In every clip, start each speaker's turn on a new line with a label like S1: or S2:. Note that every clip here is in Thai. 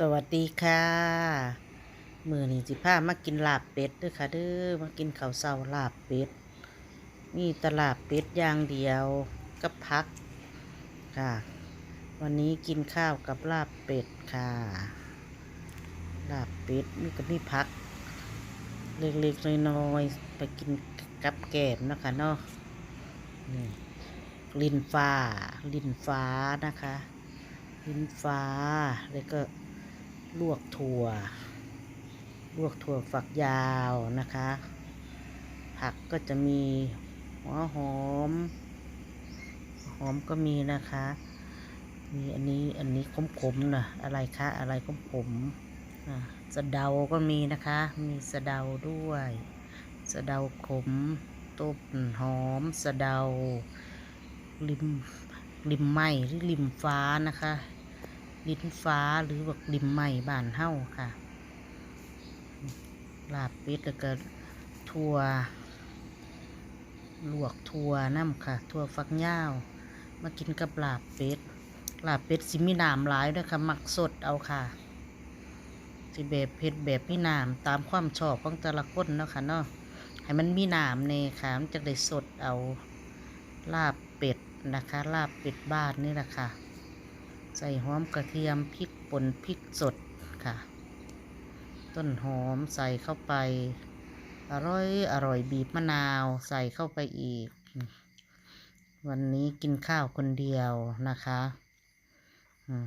S1: สวัสดีค่ะ มือนี้สิพามากินลาบเป็ดด้วยค่ะเด้อมากินข้าวเช้าลาบเป็ดมีตลาบเป็ดอย่างเดียวกับพักค่ะ วันนี้กินข้าวกับลาบเป็ดค่ะ ลาบเป็ดนี่ก็มีพัก เล็กๆน้อยๆไปกินกับแกมนะคะเนาะนี่ลินฟ้า ลินฟ้านะคะ ลินฟ้าแล้วก็ ลวกถั่ว ลวกถั่วฝักยาวนะคะ ผักก็จะมีหัวหอม หอมก็มีนะคะ มีอันนี้อันนี้ขมๆนะอะไรคะอะไรขมๆอะสะเดาก็มีนะคะ มีสะเดาด้วยสะเดาขมต้มหอมสะเดาริมริมไหมหรือริมฟ้านะคะ ลิ้นฟ้าหรือแบบริมไหม่บ้านเฮ้าค่ะ ลาบเป็ดแล้วก็ถั่วลวกถั่วน้ำค่ะถั่วฟักยาว มากินกับลาบเป็ดลาบเป็ดสิมีน้ำหลายด้วยค่ะ มักสดเอาค่ะ สิแบบเผ็ดแบบมีน้ำตามความชอบของแต่ละคนเนาะค่ะเนาะให้มันมีน้ำเนค่ะมันจะได้สดเอาลาบเป็ดนะคะ ลาบเป็ดบ้านนี่แหละค่ะ ใส่หอมกระเทียมพริกป่นพริกสดค่ะ ต้นหอมใส่เข้าไป อร่อยอร่อยบีบมะนาวใส่เข้าไปอีก วันนี้กินข้าวคนเดียวนะคะ อืม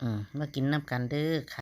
S1: อืมมากินน้ำกันเด้อค่ะ